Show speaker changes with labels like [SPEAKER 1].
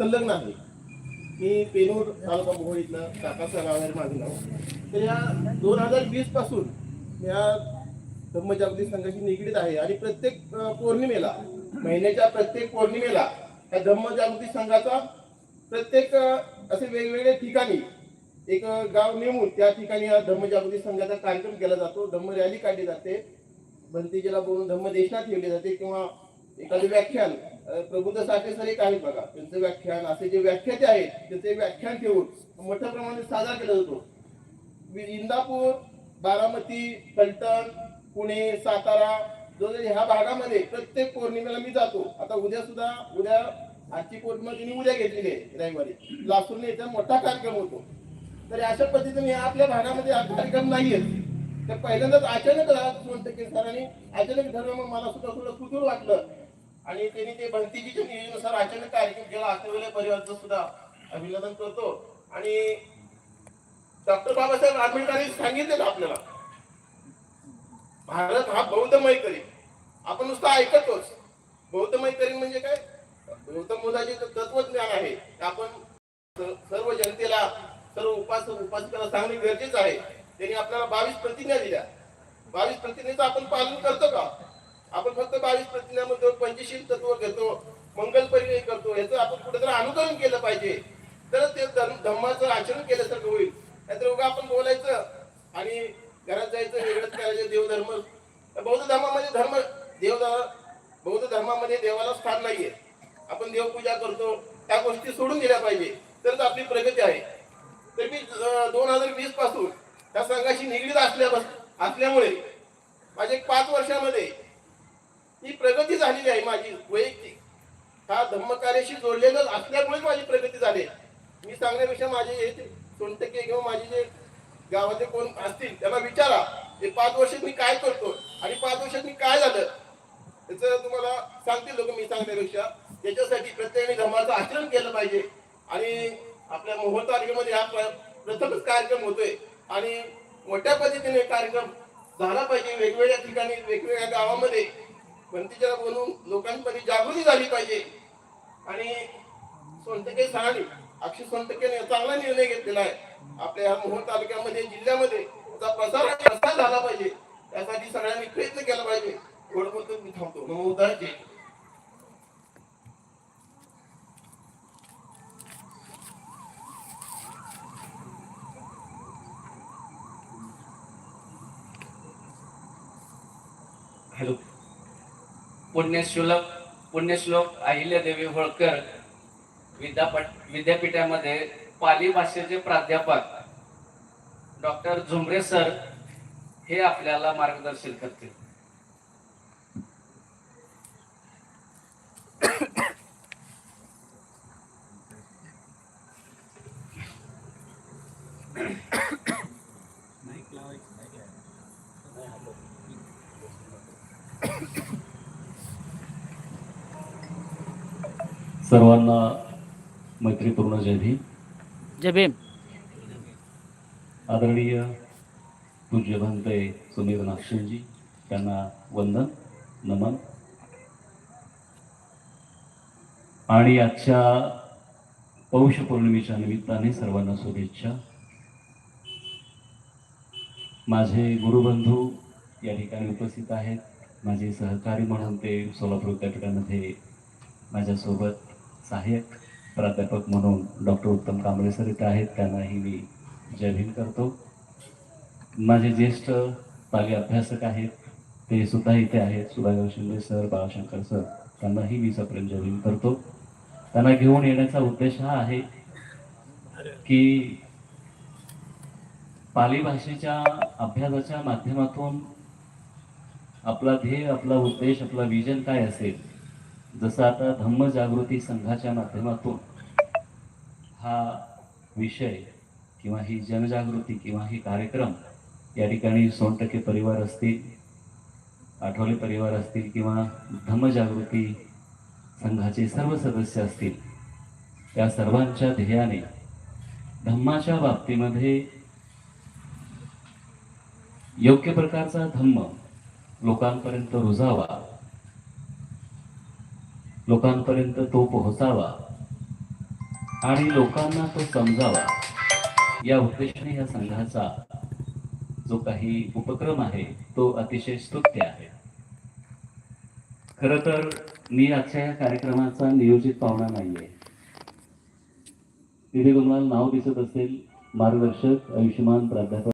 [SPEAKER 1] संलग्न आहे. मी पेनूर तालुका मोहोळ इथला काकाचा गावावर मागला तर या दोन हजार वीसपासून या धम्मजागृती संघाशी निगडीत आहे आणि प्रत्येक पौर्णिमेला महिन्याच्या प्रत्येक पौर्णिमेला या धम्मजागृती संघाचा प्रत्येक असे वेगवेगळ्या ठिकाणी एक गाव नेमून त्या ठिकाणी हा धम्मजागृती संघाचा कार्यक्रम केला जातो. धम्म रॅली काढली जाते. भंतीजीला बोलून धम्म धम्मदेशना ठेवले जाते किंवा एखादं व्याख्यान प्रबुद्ध साठे सर एक आहेत बघा. त्यांचं व्याख्यान असे जे व्याख्याते आहेत त्याचे व्याख्यान ठेवून मोठ्या प्रमाणात साजरा केला जातो. इंदापूर बारामती फलटण पुणे सातारा जो ह्या भागामध्ये प्रत्येक पौर्णिमेला मी जातो. आता उद्या सुद्धा उद्या आजची पौर्णिमा तिने उद्या घेतलेली आहे रविवारी. लासूरने याचा मोठा कार्यक्रम होतो. तर अशा पद्धतीने आपल्या भागामध्ये हा कार्यक्रम नाहीये. तर पहिल्यांदाच अचानक सोनटके सरांनी अचानक धर्म मला सुद्धा थोडं कुतूर वाटलं. आणि त्यांनी ते भंतीजीच्या नियोजनानुसार अचानक कार्यक्रम केला. अकवेळे परिवारचं सुद्धा अभिनंदन करतो. आणि डॉक्टर बाबासाहेब आंबेडकरांनी सांगितलेलं आपल्याला भारत हा बौद्ध मैत्री आपण नुसतं ऐकतोच. बौद्ध मैत्री म्हणजे काय? गौतम बुद्धाचे जे तत्वज्ञान आहे. ते आपण सर्व जनतेला सर्व उपासक उपासकाला सांगणे गरजेचं आहे. त्यांनी आपल्याला बावीस प्रतिज्ञा दिल्या. बावीस प्रतिज्ञेचं आपण पालन करतो का? आपण फक्त बावीस प्रतिज्ञामध्ये पंचशील तत्व घेतो मंगल परिचय करतो याचं आपण कुठेतरी अनुकरण केलं पाहिजे. तर ते धर्म- धर्माचं आचरण केल्यासारखं होईल. नाहीतर उगा आपण बोलायचं आणि घरात जायचं वेगळंच करायचं देवधर्म बौद्ध धर्मामध्ये धर्म देव बौद्ध धर्मामध्ये देवाला स्थान नाहीये. आपण देवपूजा करतो त्या गोष्टी सोडून दिल्या पाहिजे. तरच आपली प्रगती आहे. तर मी दोन हजार वीसपासून त्या संघाशी निगडीत असल्या असल्यामुळे माझ्या पाच वर्षामध्ये ही प्रगती झालेली आहे माझी वैयक्तिक. हा धम्मकार्याशी जोडलेलं असल्यामुळेच माझी प्रगती झाली. मी सांगण्यापेक्षा माझे हे सोनटके किंवा माझे जे गावातले कोण असतील त्यांना विचारा हे पाच वर्षात मी काय करतो आणि पाच वर्षात मी काय झालं? त्याचं तुम्हाला सांगतील लोक मी सांगण्यापेक्षा. त्याच्यासाठी प्रत्येकाने धर्माचं आचरण केलं पाहिजे. आणि आपल्या मोहोळ तालुक्यामध्ये हा प्रथमच कार्यक्रम होतोय. आणि मोठ्या पद्धतीने कार्यक्रम झाला पाहिजे. वेगवेगळ्या ठिकाणी वेगवेगळ्या गावामध्ये. भंतीच्या बोलून लोकांमध्ये जागृती झाली पाहिजे. आणि सोनटके सरांनी अक्षय सोनटकेने चांगला निर्णय घेतलेला आहे. आपल्या ह्या मोहोळ तालुक्यामध्ये जिल्ह्यामध्ये त्याचा प्रसार प्रसार झाला पाहिजे. त्यासाठी सगळ्यांनी प्रयत्न केला पाहिजे. एवढं बोलतो मी थांबतो. नमो
[SPEAKER 2] हॅलो. पुण्यशुलभ पुण्यश्लोक अहिल्यादेवी होळकर विद्यापीठ विद्यापीठामध्ये पाली भाषेचे प्राध्यापक डॉक्टर झुमरे सर हे आपल्याला मार्गदर्शन करतील.
[SPEAKER 3] सर्वांना मैत्रीपूर्ण जय भीम.
[SPEAKER 4] जय भीम.
[SPEAKER 3] आदरणीय पूज्य भंते सुनील नागशेनजी त्यांना वंदन नमन. आणि आजच्या पौष पौर्णिमेच्या निमित्ताने सर्वांना शुभेच्छा. माझे गुरुबंधू या ठिकाणी उपस्थित आहेत. माझे सहकारी म्हणून ते सोलापूर विद्यापीठामध्ये माझ्यासोबत सहाय्यक प्राध्यापक म्हणून डॉक्टर उत्तम कांबळे सर इथे आहेत. त्यांनाही मी जयभीन करतो. माझे ज्येष्ठ पाली अभ्यासक आहेत. ते सुद्धा इथे आहेत. सुधाकर शिंदे सर बाळाशंकर सर त्यांनाही मी सप्रेम जयभीन करतो. त्यांना घेऊन येण्याचा उद्देश हा आहे की पाली भाषेच्या अभ्यासाच्या माध्यमातून आपला ध्येय आपला उद्देश आपला विजन काय असेल जसं आता धम्म जागृती संघाच्या माध्यमातून हा विषय किंवा ही जनजागृती किंवा ही कार्यक्रम या ठिकाणी सोनटके परिवार असतील आठवले परिवार असतील किंवा धम्मजागृती संघाचे सर्व सदस्य असतील त्या सर्वांच्या ध्येयाने धम्माच्या बाबतीमध्ये योग्य प्रकारचा धम्म लोकांपर्यंत रुजावा लोकांपर्यंत तो पोहोचावा आणि लोकांना तो समजावा या उद्देशाने या संघाचा जो काही उपक्रम आहे तो अतिशय स्तुत्य आहे. खर तर मी आजच्या या कार्यक्रमाचा नियोजित पाहुणा नाहीये. तिथे तुम्हाला नाव दिसत असेल मार्गदर्शक आयुष्यमान प्राध्यापक.